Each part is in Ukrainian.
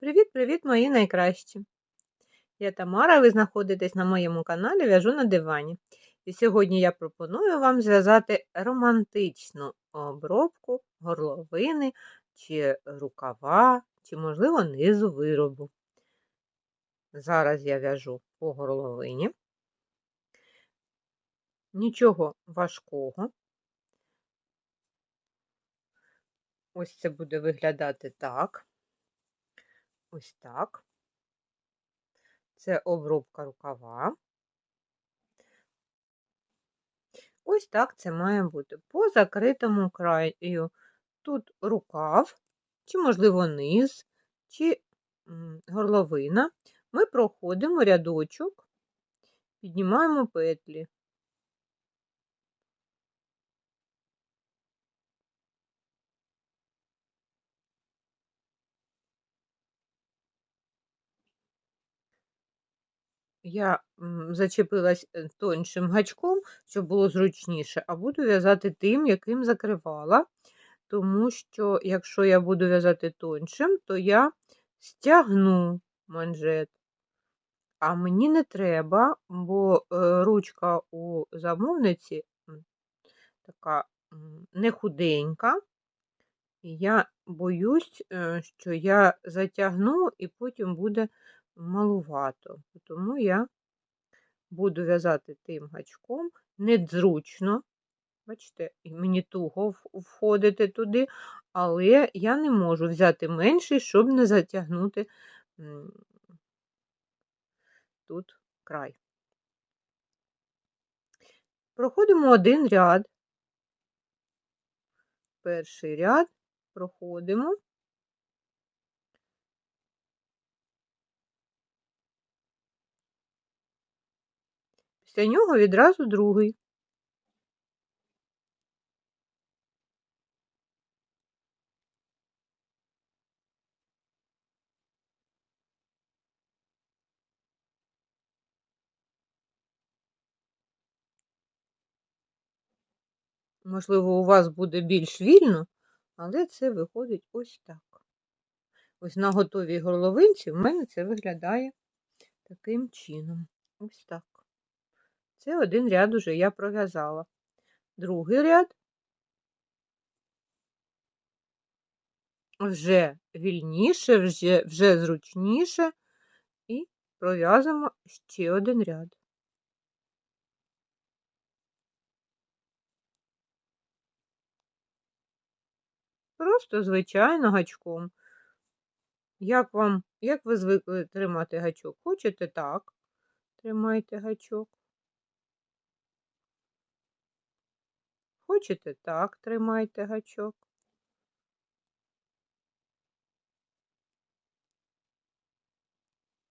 Привіт-привіт, мої найкращі! Я Тамара, ви знаходитесь на моєму каналі В'яжу на дивані. І сьогодні я пропоную вам зв'язати романтичну обробку горловини чи рукава, чи, можливо, низу виробу. Зараз я в'яжу по горловині. Нічого важкого. Ось це буде виглядати так. Ось так. Це обробка рукава. Ось так це має бути. По закритому краю. Тут рукав, чи, можливо, низ, чи горловина. Ми проходимо рядочок, піднімаємо петлі. Я зачепилась е, тоншим гачком, щоб було зручніше, а буду в'язати тим, яким закривала. Тому що, якщо я буду в'язати тоншим, то я стягну манжет. А мені не треба, бо е, ручка у замовниці така не худенька, і я боюсь, е, що я затягну і потім буде малувато. Тому я буду в'язати тим гачком, незручно. Бачите, мені туго входити туди, але я не можу взяти менший, щоб не затягнути тут край. Проходимо один ряд. Перший ряд проходимо. Після нього відразу другий. Можливо, у вас буде більш вільно, але це виходить ось так. Ось на готовій горловинці в мене це виглядає таким чином. Ось так. Це один ряд уже я пров'язала. Другий ряд вже вільніше, вже, вже зручніше, і пров'язуємо ще один ряд. Просто звичайно гачком. Як вам, як ви звикли тримати гачок? Хочете так? Тримайте гачок. Хочете так, тримайте гачок.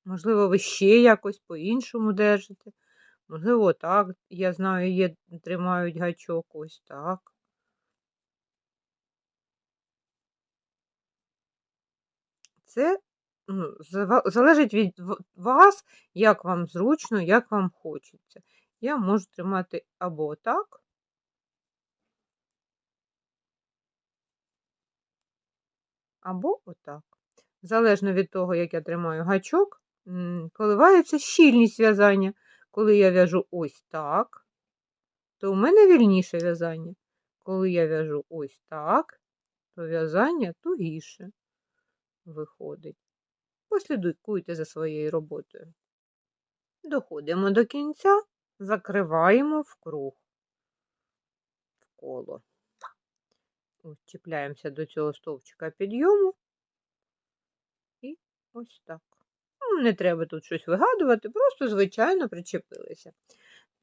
Можливо, ви ще якось по-іншому держите. Можливо, так, я знаю, є, тримають гачок ось так. Це ну, залежить від вас, як вам зручно, як вам хочеться. Я можу тримати або так, або отак. Залежно від того, як я тримаю гачок, коливається щільність в'язання. Коли я в'яжу ось так, то у мене вільніше в'язання. Коли я в'яжу ось так, то в'язання тугіше виходить. Послідуйте за своєю роботою. Доходимо до кінця, закриваємо в круг в коло. Ось чіпляємося до цього стовпчика підйому. І ось так. Ну, Не треба тут щось вигадувати, просто, звичайно, причепилися.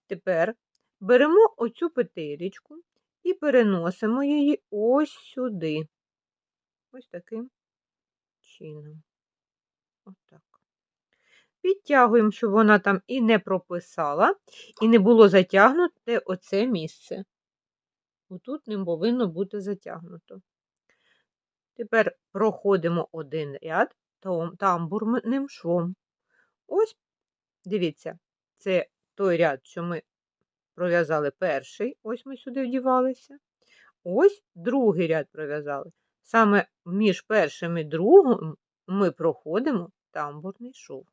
Тепер беремо оцю петелечку і переносимо її ось сюди. Ось таким чином. Ось так. Підтягуємо, щоб вона там і не прописала, і не було затягнуте оце місце. Отут не повинно бути затягнуто. Тепер проходимо один ряд тамбурним швом. Ось, дивіться, це той ряд, що ми пров'язали перший, ось ми сюди вдівалися. Ось другий ряд пров'язали. Саме між першим і другим ми проходимо тамбурний шов.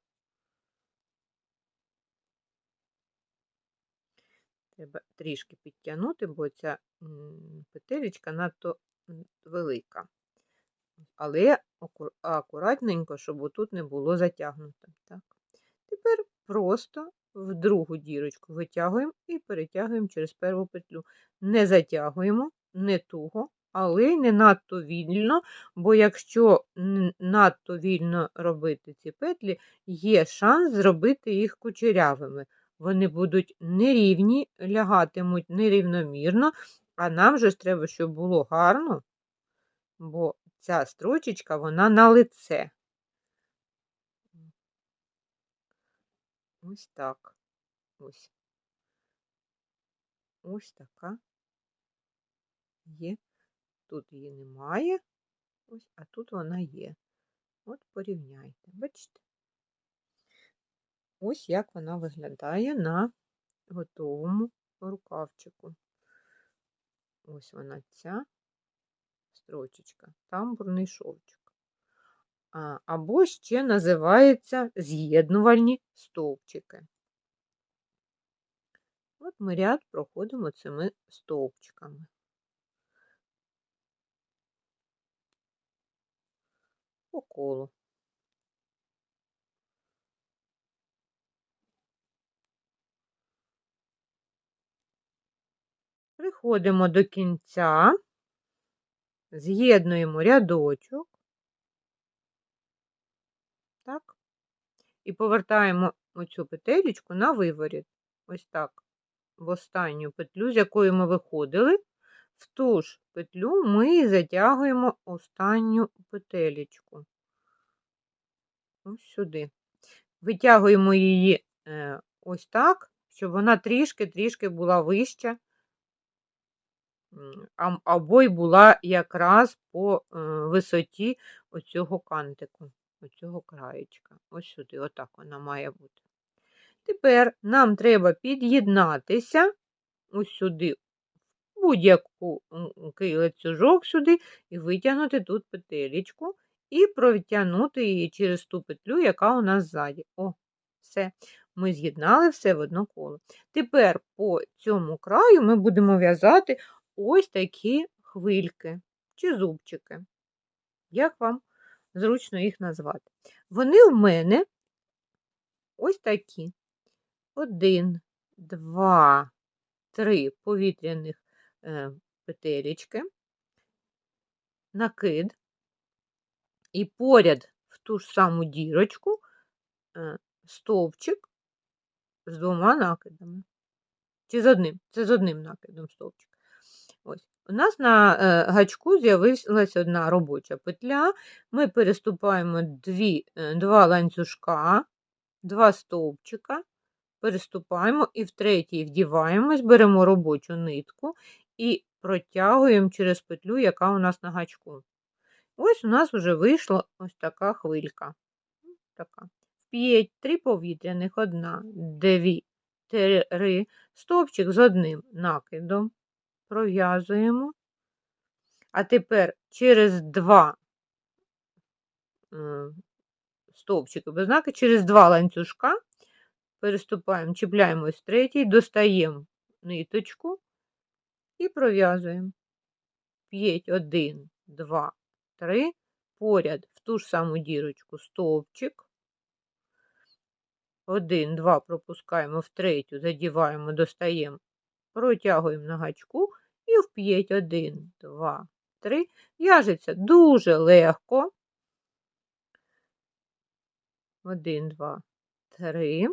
Треба трішки підтягнути, бо ця петелечка надто велика. Але акуратненько, щоб отут не було затягнуто. Так. Тепер просто в другу дірочку витягуємо і перетягуємо через перву петлю. Не затягуємо, не туго, але й не надто вільно, бо якщо надто вільно робити ці петлі, є шанс зробити їх кучерявими. Вони будуть нерівні, лягатимуть нерівномірно, а нам же ж треба, щоб було гарно, бо ця строчечка, вона на лице. Ось так. Ось. Ось така є. Тут її немає. Ось, а тут вона є. От порівняйте. Бачите? Ось як вона виглядає на готовому рукавчику. Ось вона ця строчечка, тамбурний шовчик. Або ще називається з'єднувальні стовпчики. От ми ряд проходимо цими стовпчиками. По колу. Приходимо до кінця, з'єднуємо рядочок. Так. І повертаємо оцю петелечку на виворіт. Ось так. В останню петлю, з якої ми виходили, в ту ж петлю ми затягуємо останню петелечку. Ось сюди. Витягуємо її е, ось так, щоб вона трішки-трішки була вища, або й була якраз по е, висоті оцього кантику, оцього краєчка. Ось сюди, отак вона має бути. Тепер нам треба під'єднатися ось сюди, будь-який ланцюжок сюди, і витягнути тут петелечку, і протягнути її через ту петлю, яка у нас ззаді. О, все. Ми з'єднали все в одно коло. Тепер по цьому краю ми будемо в'язати ось такі хвильки чи зубчики. Як вам зручно їх назвати? Вони у мене ось такі. Один, два, три повітряних е, петелечки, накид, і поряд в ту ж саму дірочку е, стовпчик з двома накидами. Чи з одним? Це з одним накидом стовпчик. У нас на е, гачку з'явилася одна робоча петля. Ми переступаємо дві, е, два ланцюжка, два стовпчика, переступаємо і в третій вдіваємось, беремо робочу нитку і протягуємо через петлю, яка у нас на гачку. Ось у нас вже вийшла ось така хвилька. Така. П'ять, три повітряних, одна, дві, три, стовпчик з одним накидом пров'язуємо. А тепер через два е, стовпчики без знаки, через два ланцюжка переступаємо, чіпляємо ось третій, достаємо ниточку і пров'язуємо. П'ять, один, два, три, поряд в ту ж саму дірочку стовпчик. Один, два пропускаємо в третю, задіваємо, достаємо, протягуємо на гачку і в п'ять, один, два, три. В'яжеться дуже легко. Один, два, три.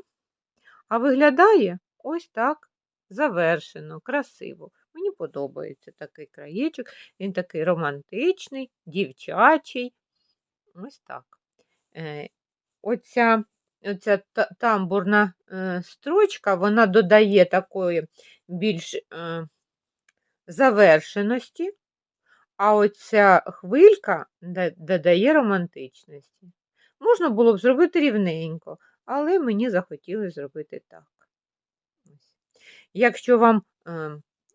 А виглядає ось так завершено, красиво. Мені подобається такий краєчок. Він такий романтичний, дівчачий. Ось так. Е, Оця, оця тамбурна е, строчка, вона додає такої більш е, завершеності, а оця хвилька додає романтичності. Можна було б зробити рівненько, але мені захотілося зробити так. Якщо вам е,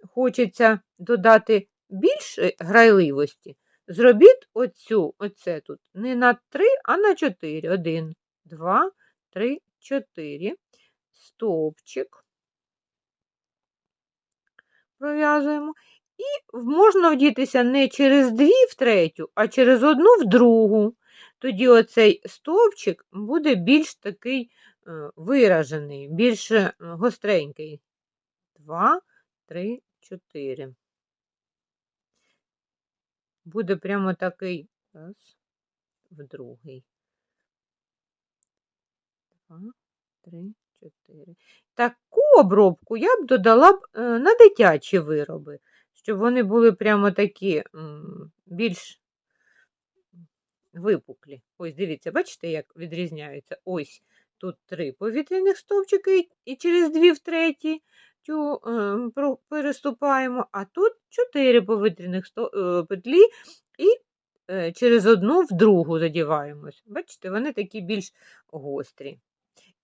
хочеться додати більше грайливості, зробіть оцю, оце тут не на 3, а на 4. 1, 2, 3, 4. Стовпчик. Пров'язуємо. І можна вдітися не через дві в третю, а через одну в другу. Тоді оцей стовпчик буде більш такий е, виражений, більш е, гостренький. Два, три, чотири. Буде прямо такий раз, в другий. Два, три, чотири. Таку обробку я б додала б е, на дитячі вироби, щоб вони були прямо такі більш випуклі. Ось дивіться, бачите, як відрізняються? Ось тут три повітряних стовпчики і- через дві в третій тю, е, переступаємо, а тут чотири повітряних е, петлі і через одну в другу задіваємось. Бачите, вони такі більш гострі.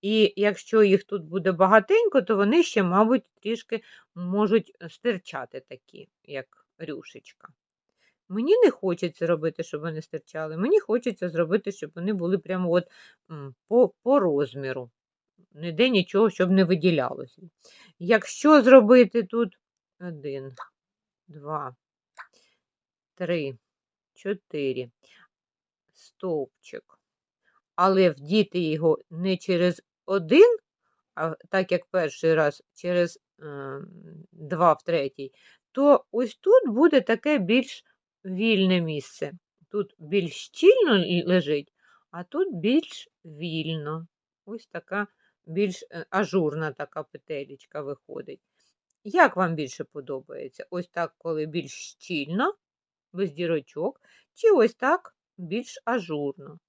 І якщо їх тут буде багатенько, то вони ще, мабуть, трішки можуть стирчати такі, як рюшечка. Мені не хочеться робити, щоб вони стирчали. Мені хочеться зробити, щоб вони були прямо от по, по розміру. Ніде нічого, щоб не виділялося. Якщо зробити тут один, два, три, чотири, стовпчик, але вдіти його не через один, а так як перший раз через е, два в третій, то ось тут буде таке більш вільне місце. Тут більш щільно лежить, а тут більш вільно. Ось така більш е, ажурна така петелечка виходить. Як вам більше подобається? Ось так, коли більш щільно, без дірочок, чи ось так більш ажурно?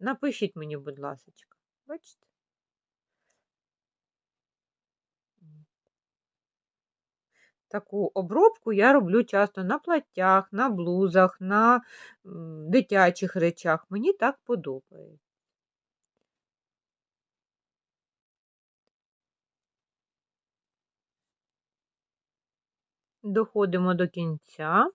Напишіть мені, будь ласка. Бачите? Таку обробку я роблю часто на платтях, на блузах, на дитячих речах. Мені так подобається. Доходимо до кінця.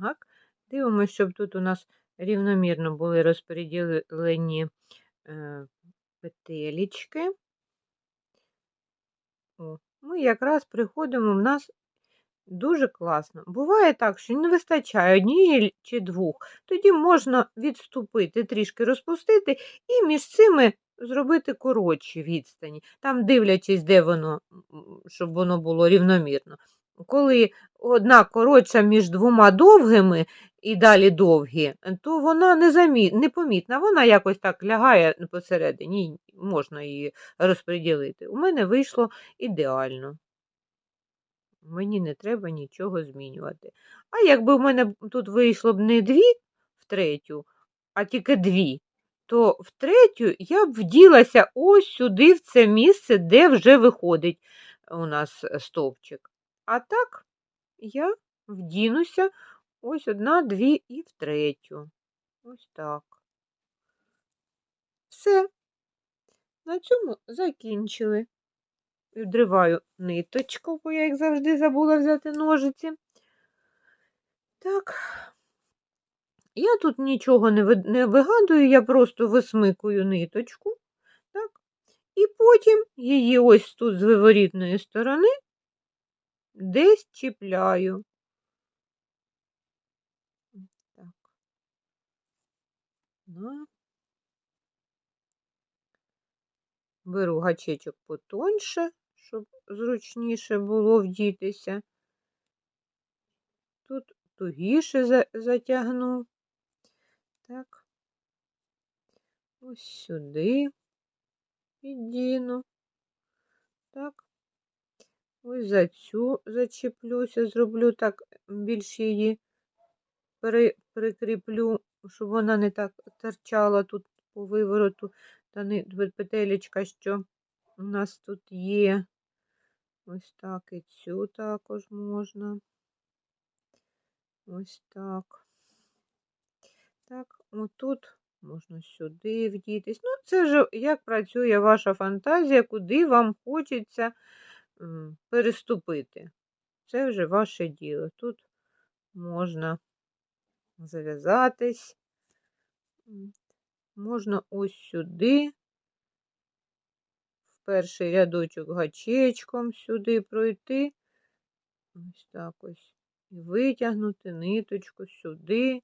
Так, дивимося, щоб тут у нас рівномірно були розподілені е, петелечки. О, ми якраз приходимо, в нас дуже класно. Буває так, що не вистачає однієї чи двох. Тоді можна відступити, трішки розпустити і між цими зробити коротші відстані, там дивлячись, де воно, щоб воно було рівномірно. Коли одна коротша між двома довгими і далі довгі, то вона непомітна, вона якось так лягає посередині, можна її розподілити. У мене вийшло ідеально. Мені не треба нічого змінювати. А якби в мене тут вийшло б не дві в третю, а тільки дві, то в третю я б вділася ось сюди, в це місце, де вже виходить у нас стовпчик. А так я вдінуся ось одна, дві і в третю. Ось так. Все. На цьому закінчили. Відриваю ниточку, бо я їх завжди забула взяти ножиці. Так. Я тут нічого не вигадую, я просто висмикую ниточку. Так. І потім її ось тут з виворітної сторони десь чіпляю. Так. На. Беру гачечок потоньше, щоб зручніше було вдітися. Тут тугіше за- затягну. Так. Ось сюди піддіну. Так. Ось за цю зачеплюся, зроблю так, більш її прикріплю, щоб вона не так торчала тут по вивороту та ни- петелечка, що у нас тут є. Ось так і цю також можна. Ось так. Так, отут можна сюди вдітись. Ну, це вже як працює ваша фантазія, куди вам хочеться переступити. Це вже ваше діло. Тут можна зав'язатись. Можна ось сюди, в перший рядочок гачечком сюди пройти. Ось так ось. І витягнути ниточку сюди.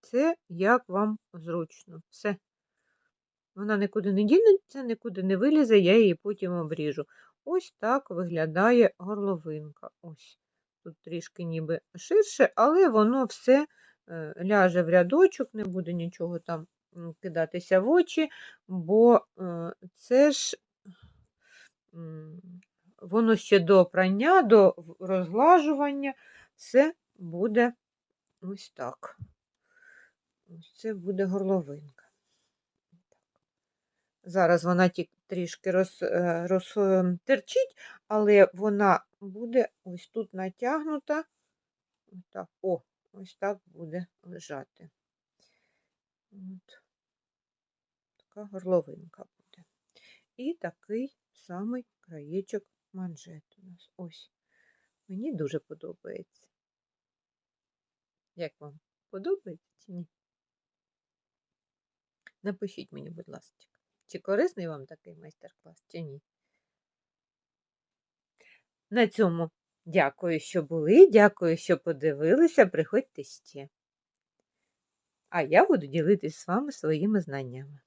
Це як вам зручно. Все. Вона нікуди не дінеться, нікуди не вилізе, я її потім обріжу. Ось так виглядає горловинка. Ось. Тут трішки ніби ширше, але воно все е, ляже в рядочок, не буде нічого там кидатися в очі, бо е, це ж воно ще до прання, до розглажування, все буде ось так. Ось це буде горловинка. Зараз вона ті- трішки роз, е, розтерчить, але вона буде ось тут натягнута. Так, о, ось так буде лежати. От. Така горловинка буде. І такий самий краєчок манжет у нас. Ось. Мені дуже подобається. Як вам? Подобається чи ні? Напишіть мені, будь ласка, чи корисний вам такий майстер-клас, чи ні. На цьому дякую, що були, дякую, що подивилися. Приходьте ще. А я буду ділитись з вами своїми знаннями.